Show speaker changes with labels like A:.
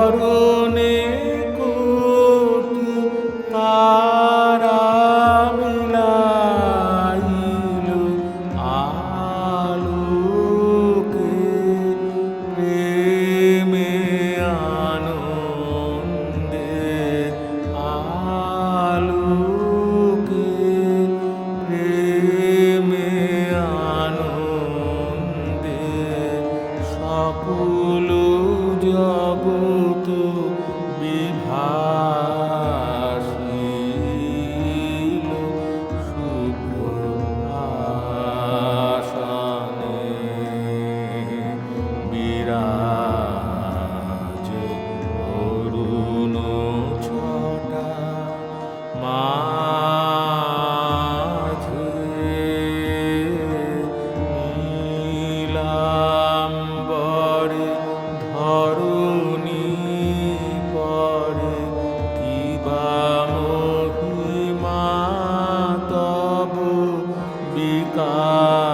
A: চরণে কোটি তারা মিলাইল আলোকে প্রেমে আনন্দে আলোকে প্রেমে আনন্দে সকল জয় বিভাসিল কাল